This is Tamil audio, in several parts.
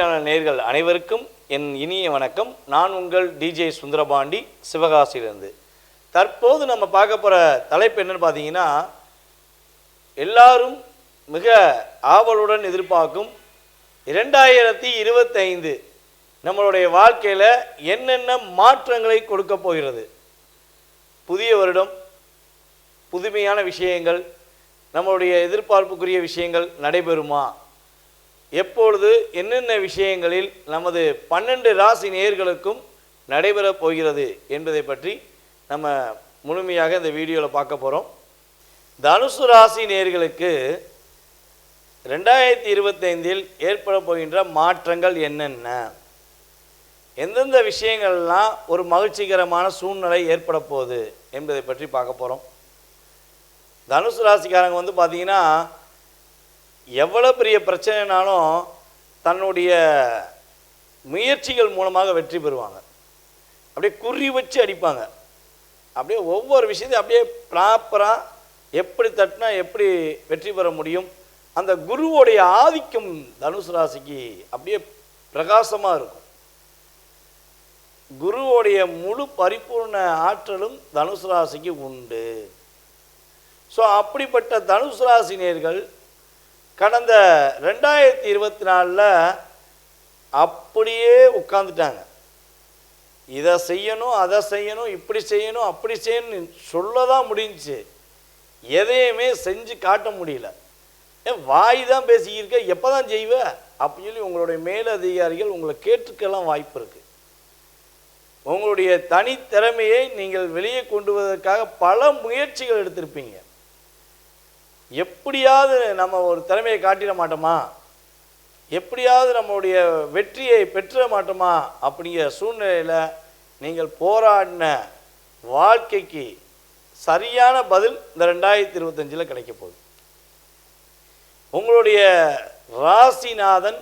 சேனல் நேர்கள் அனைவருக்கும் என் இனிய வணக்கம். நான் உங்கள் டிஜே சுந்தரபாண்டி சிவகாசியிலிருந்து. தற்போது நம்ம பார்க்க போகிற தலைப்பு என்னன்னு பார்த்தீங்கன்னா எல்லாரும் மிக ஆவலுடன் எதிர்பார்க்கும் இரண்டாயிரத்தி இருபத்தைந்து நம்மளுடைய வாழ்க்கையில் என்னென்ன மாற்றங்களை கொடுக்க போகிறது? புதிய வருடம் புதுமையான விஷயங்கள் நம்மளுடைய எதிர்பார்ப்புக்குரிய விஷயங்கள் நடைபெறுமா? எப்பொழுது என்னென்ன விஷயங்களில் நமது பன்னெண்டு ராசி நேர்களுக்கும் நடைபெறப் போகிறது என்பதை பற்றி நம்ம முழுமையாக இந்த வீடியோவில் பார்க்க போகிறோம் தனுசு ராசி நேர்களுக்கு ரெண்டாயிரத்தி இருபத்தைந்தில் ஏற்பட போகின்ற மாற்றங்கள் என்னென்ன? எந்தெந்த விஷயங்கள்லாம் ஒரு மகிழ்ச்சிகரமான சூழ்நிலை ஏற்பட போகுது என்பதை பற்றி பார்க்க போகிறோம் தனுசு ராசிக்காரங்க வந்து பார்த்தீங்கன்னா எவ்வளோ பெரிய பிரச்சனைனாலும் தன்னுடைய முயற்சிகள் மூலமாக வெற்றி பெறுவாங்க. அப்படியே குறி வச்சு அடிப்பாங்க. அப்படியே ஒவ்வொரு விஷயத்தையும் அப்படியே ப்ராப்பராக எப்படி தட்டினா எப்படி வெற்றி பெற முடியும்? அந்த குருவோடைய ஆதிக்கம் தனுசு ராசிக்கு அப்படியே பிரகாசமாக இருக்கும். குருவோடைய முழு பரிபூர்ண ஆற்றலும் தனுசு ராசிக்கு உண்டு. ஸோ அப்படிப்பட்ட தனுசு ராசினியர்கள் கடந்த ரெண்டாயிரத்தி இருபத்தி நாலில் அப்படியே உட்காந்துட்டாங்க இதை செய்யணும் அதை செய்யணும் இப்படி செய்யணும் அப்படி செய்யணும் சொல்ல தான் முடிஞ்சு எதையுமே செஞ்சு காட்ட முடியல. ஏன் வாய் தான் பேசியிருக்க எப்போ தான் செய்வ? அப்படின்னு சொல்லி உங்களுடைய மேலதிகாரிகள் உங்களை கேட்டுக்கெல்லாம் வாய்ப்பு இருக்குது உங்களுடைய தனித்திறமையை நீங்கள் வெளியே கொண்டு வருவதற்காக பல முயற்சிகள் எடுத்திருப்பீங்க. எப்படியாவது நம்ம ஒரு திறமையை காட்டிட மாட்டோமா? எப்படியாவது நம்மளுடைய வெற்றியை பெற்ற மாட்டோமா? அப்படிங்கிற சூழ்நிலையில் நீங்கள் போராடின வாழ்க்கைக்கு சரியான பதில் இந்த ரெண்டாயிரத்தி இருபத்தஞ்சில் கிடைக்க போகுது. உங்களுடைய ராசிநாதன்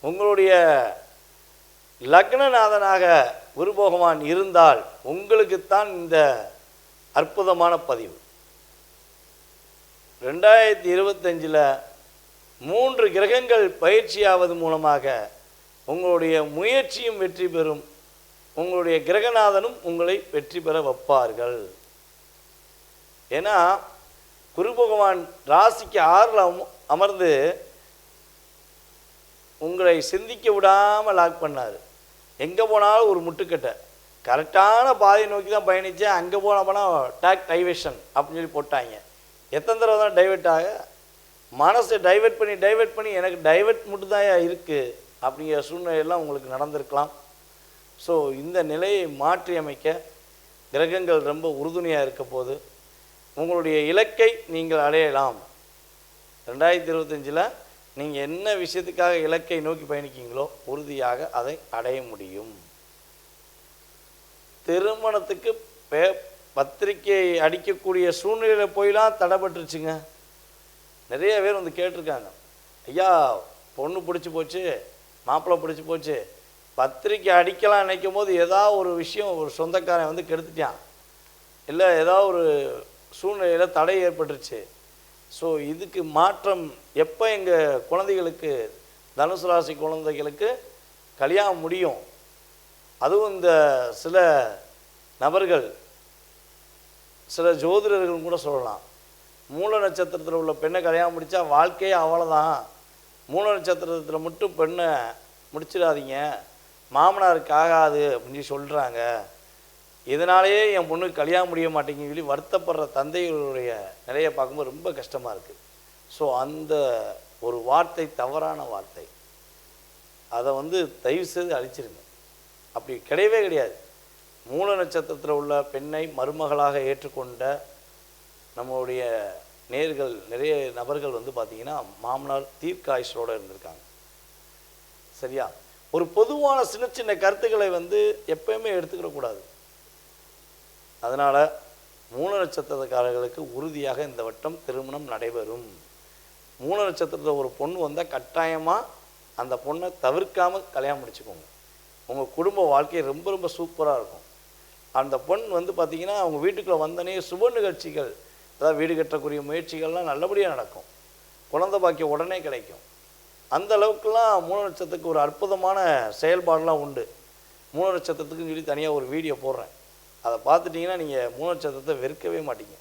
உங்களுடைய லக்னநாதனாக குரு பகவான் இருந்தால் உங்களுக்குத்தான் இந்த அற்புதமான பதிவு. ரெண்டாயிரத்தி இருபத்தஞ்சில் மூன்று கிரகங்கள் பயிற்சியாவது மூலமாக உங்களுடைய முயற்சியும் வெற்றி பெறும். உங்களுடைய கிரகநாதனும் உங்களை வெற்றி பெற வைப்பார்கள். ஏன்னா குரு பகவான் ராசிக்கு ஆறில் அமர்ந்து உங்களை சிந்திக்க விடாமல் லாக் பண்ணார். எங்கே போனாலும் ஒரு முட்டுக்கட்டை. கரெக்டான பாதையை நோக்கி தான் பயணித்தேன் அங்கே போன போனால் டேக் டைவேஷன் அப்படின்னு சொல்லி போட்டாங்க. எத்தனை தடவை தான் டைவெர்ட் ஆக? மனசை டைவெர்ட் பண்ணி டைவெர்ட் பண்ணி எனக்கு டைவெர்ட் மட்டும்தான் இருக்குது அப்படிங்கிற சூழ்நிலையெல்லாம் உங்களுக்கு நடந்திருக்கலாம். ஸோ இந்த நிலையை மாற்றி அமைக்க கிரகங்கள் ரொம்ப உறுதுணையாக இருக்க போது உங்களுடைய இலக்கை நீங்கள் அடையலாம். ரெண்டாயிரத்தி இருபத்தஞ்சில் நீங்கள் என்ன விஷயத்துக்காக இலக்கை நோக்கி பயணிக்கீங்களோ உறுதியாக அதை அடைய முடியும். திருமணத்துக்கு பே பத்திரிக்கை அடிக்கக்கூடிய சூழ்நிலையில் போயெல்லாம் தடைப்பட்டுருச்சுங்க நிறைய பேர் வந்து கேட்டிருக்காங்க. ஐயா பொண்ணு பிடிச்சி போச்சு மாப்பிள்ளை பிடிச்சி போச்சு பத்திரிக்கை அடிக்கலாம் நினைக்கும் போது ஏதாவது ஒரு விஷயம் ஒரு சொந்தக்காரன் வந்து கெடுத்துட்டான். இல்லை ஏதாவது ஒரு சூழ்நிலையில் தடை ஏற்பட்டுருச்சு. ஸோ இதுக்கு மாற்றம் எப்போ எங்கள் குழந்தைகளுக்கு தனுசு ராசி குழந்தைகளுக்கு கல்யாணம் முடியும்? அதுவும் இந்த சில நபர்கள் சில ஜோதிடர்கள் கூட சொல்லலாம். மூல நட்சத்திரத்தில் உள்ள பெண்ணை கல்யாணம் முடித்தா வாழ்க்கையே அவ்வளோதான் மூல நட்சத்திரத்தில் மட்டும் பெண்ணை முடிச்சிடாதீங்க. மாமனாருக்கு ஆகாது அப்படின்னு சொல்கிறாங்க இதனாலேயே என் பொண்ணுக்கு கல்யாணம் முடிய மாட்டேங்குன்னு சொல்லி வருத்தப்படுற தந்தைகளுடைய நிலையை பார்க்கும்போது ரொம்ப கஷ்டமாக இருக்குது ஸோ அந்த ஒரு வார்த்தை தவறான வார்த்தை. அதை வந்து தயவு செய்து அழிச்சிருங்க. அப்படி கிடையவே கிடையாது. மூல நட்சத்திரத்தில் உள்ள பெண்ணை மருமகளாக ஏற்றுக்கொண்ட நம்மளுடைய நேர்கள் நிறைய நபர்கள் வந்து பார்த்திங்கன்னா மாமனார் தீர்க்காயுஷோடு இருந்திருக்காங்க. சரியா? ஒரு பொதுவான சின்ன சின்ன கருத்துக்களை வந்து எப்பயுமே எடுத்துக்கிடக்கூடாது அதனால் மூல நட்சத்திரக்காரர்களுக்கு உறுதியாக இந்த வட்டம் திருமணம் நடைபெறும். மூல நட்சத்திரத்தில் ஒரு பொண்ணு வந்தால் கட்டாயமாக அந்த பொண்ணை தவிர்க்காமல் கல்யாணம் முடிச்சுக்கோங்க. உங்கள் குடும்ப வாழ்க்கை ரொம்ப ரொம்ப சூப்பராக இருக்கும். அந்த பொண் வந்து பார்த்திங்கன்னா அவங்க வீட்டுக்குள்ளே வந்தனே சுப நிகழ்ச்சிகள் அதாவது வீடு கட்டக்கூடிய முயற்சிகள்லாம் நல்லபடியாக நடக்கும். குழந்தை பாக்கியம் உடனே கிடைக்கும். அந்த அளவுக்குலாம் மூணு நட்சத்திரத்துக்கு ஒரு அற்புதமான செயல்பாடெலாம் உண்டு. மூணு நட்சத்திரத்துக்குன்னு சொல்லி தனியாக ஒரு வீடியோ போடுறேன். அதை பார்த்துட்டிங்கன்னா நீங்கள் மூணு நட்சத்திரத்தை வெறுக்கவே மாட்டீங்க.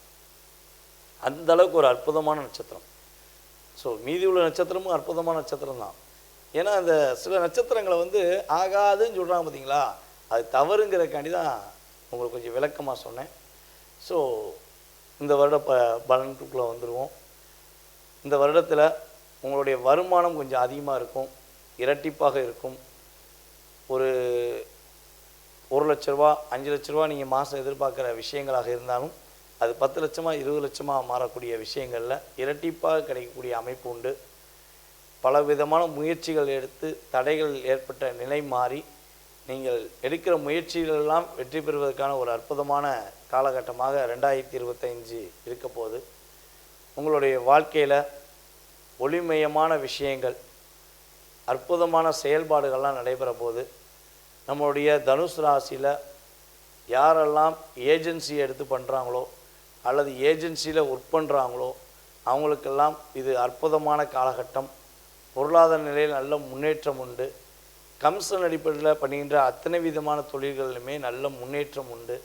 அந்த அளவுக்கு ஒரு அற்புதமான நட்சத்திரம். ஸோ மீதி உள்ள நட்சத்திரமும் அற்புதமான நட்சத்திரம் தான். ஏன்னா அந்த சில நட்சத்திரங்களை வந்து ஆகாதுன்னு சொல்கிறாங்க பார்த்தீங்களா அது தவறுங்கிறக்காண்டி தான் உங்களுக்கு கொஞ்சம் விளக்கமாக சொன்னேன். ஸோ இந்த வருட ப பலனுக்குள்ளே வந்துடுவோம் இந்த வருடத்தில் உங்களுடைய வருமானம் கொஞ்சம் அதிகமாக இருக்கும் இரட்டிப்பாக இருக்கும். ஒரு ஒரு லட்ச ரூபா அஞ்சு லட்ச ரூபா நீங்கள் மாதம் எதிர்பார்க்குற விஷயங்களாக இருந்தாலும் அது பத்து லட்சமாக இருபது லட்சமாக மாறக்கூடிய விஷயங்களில் இரட்டிப்பாக கிடைக்கக்கூடிய அமைப்பு உண்டு. பல விதமான முயற்சிகள் எடுத்து தடைகள் ஏற்பட்ட நிலை மாறி நீங்கள் எடுக்கிற முயற்சிகள் எல்லாம் வெற்றி பெறுவதற்கான ஒரு அற்புதமான காலகட்டமாக ரெண்டாயிரத்தி இருபத்தஞ்சு இருக்க போது உங்களுடைய வாழ்க்கையில் ஒளிமயமான விஷயங்கள் அற்புதமான செயல்பாடுகள்லாம் நடைபெற போது நம்மளுடைய தனுஷ் ராசியில் யாரெல்லாம் ஏஜென்சி எடுத்து பண்ணுறாங்களோ அல்லது ஏஜென்சியில் ஒர்க் பண்ணுறாங்களோ அவங்களுக்கெல்லாம் இது அற்புதமான காலகட்டம். பொருளாதார நிலையில் நல்ல முன்னேற்றம் உண்டு. கம்சன் அடிப்படையில் பண்ணுகின்ற அத்தனை விதமான தொழில்களிலுமே நல்ல முன்னேற்றம் உண்டு.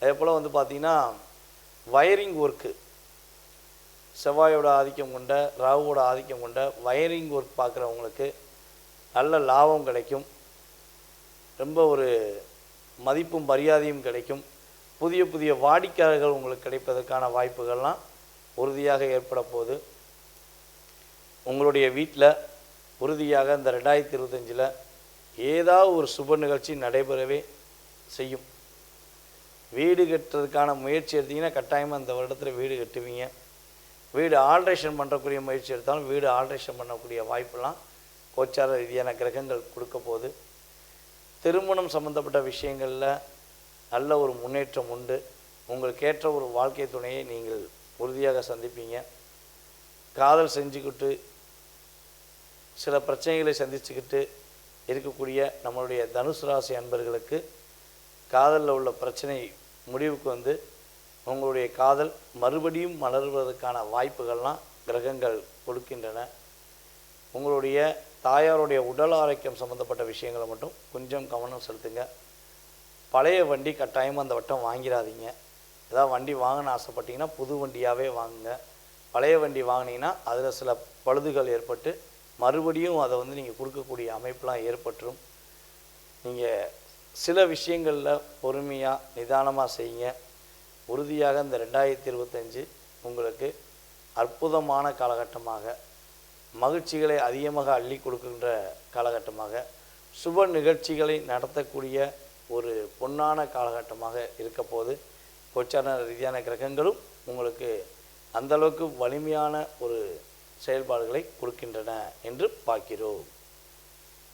அதே போல் வந்து பார்த்திங்கன்னா வயரிங் ஒர்க்கு செவ்வாயோட ஆதிக்கம் கொண்ட ராகுவோட ஆதிக்கம் கொண்ட வயரிங் ஒர்க் பார்க்குறவங்களுக்கு நல்ல லாபம் கிடைக்கும். ரொம்ப ஒரு மதிப்பும் மரியாதையும் கிடைக்கும். புதிய புதிய வாடிக்கையாளர்கள் உங்களுக்கு கிடைப்பதற்கான வாய்ப்புகள்லாம் உறுதியாக ஏற்பட போகுது. உங்களுடைய வீட்டில் உறுதியாக இந்த ரெண்டாயிரத்தி இருபத்தஞ்சில் ஏதாவது ஒரு சுப நிகழ்ச்சி நடைபெறவே செய்யும். வீடு கட்டுறதுக்கான முயற்சி எடுத்தீங்கன்னா கட்டாயமாக இந்த வருடத்தில் வீடு கட்டுவீங்க. வீடு ஆல்ட்ரேஷன் பண்ணுறக்கூடிய முயற்சி எடுத்தாலும் வீடு ஆல்ட்ரேஷன் பண்ணக்கூடிய வாய்ப்பெல்லாம் கோச்சார ரீதியான கிரகங்கள் கொடுக்க போகுது. திருமணம் சம்மந்தப்பட்ட விஷயங்களில் நல்ல ஒரு முன்னேற்றம் உண்டு. உங்களுக்கு ஏற்ற ஒரு வாழ்க்கை துணையை நீங்கள் உறுதியாக சந்திப்பீங்க. காதல் செஞ்சுக்கிட்டு சில பிரச்சனைகளை சந்திச்சுக்கிட்டு இருக்கக்கூடிய நம்மளுடைய தனுசு ராசி அன்பர்களுக்கு காதலில் உள்ள பிரச்சனை முடிவுக்கு வந்து உங்களுடைய காதல் மறுபடியும் மலர்வதற்கான வாய்ப்புகள்லாம் கிரகங்கள் கொடுக்கின்றன. உங்களுடைய தாயாருடைய உடல் ஆரோக்கியம் சம்மந்தப்பட்ட விஷயங்களை மட்டும் கொஞ்சம் கவனம் செலுத்துங்க. பழைய வண்டி கட்டாயமாக அந்த வட்டம் வாங்கிடாதீங்க. ஏதாவது வண்டி வாங்கணும்னு ஆசைப்பட்டீங்கன்னா புது வண்டியாகவே வாங்குங்க. பழைய வண்டி வாங்கினீங்கன்னா அதில் சில பழுதுகள் ஏற்பட்டு மறுபடியும் அதை வந்து நீங்கள் கொடுக்கக்கூடிய அமைப்பெலாம் ஏற்பட்டுரும். நீங்கள் சில விஷயங்களில் பொறுமையாக நிதானமாக செய்யுங்க. உறுதியாக இந்த ரெண்டாயிரத்தி இருபத்தஞ்சு உங்களுக்கு அற்புதமான காலகட்டமாக மகிழ்ச்சிகளை அதிகமாக அள்ளி கொடுக்கின்ற காலகட்டமாக சுப நிகழ்ச்சிகளை நடத்தக்கூடிய ஒரு பொன்னான காலகட்டமாக இருக்க போது கோச்சார ரீதியான கிரகங்களும் உங்களுக்கு அந்த அளவுக்கு வலிமையான ஒரு செயல்பாடுகளை கொடுக்கின்றன என்று பார்க்கிறோம்.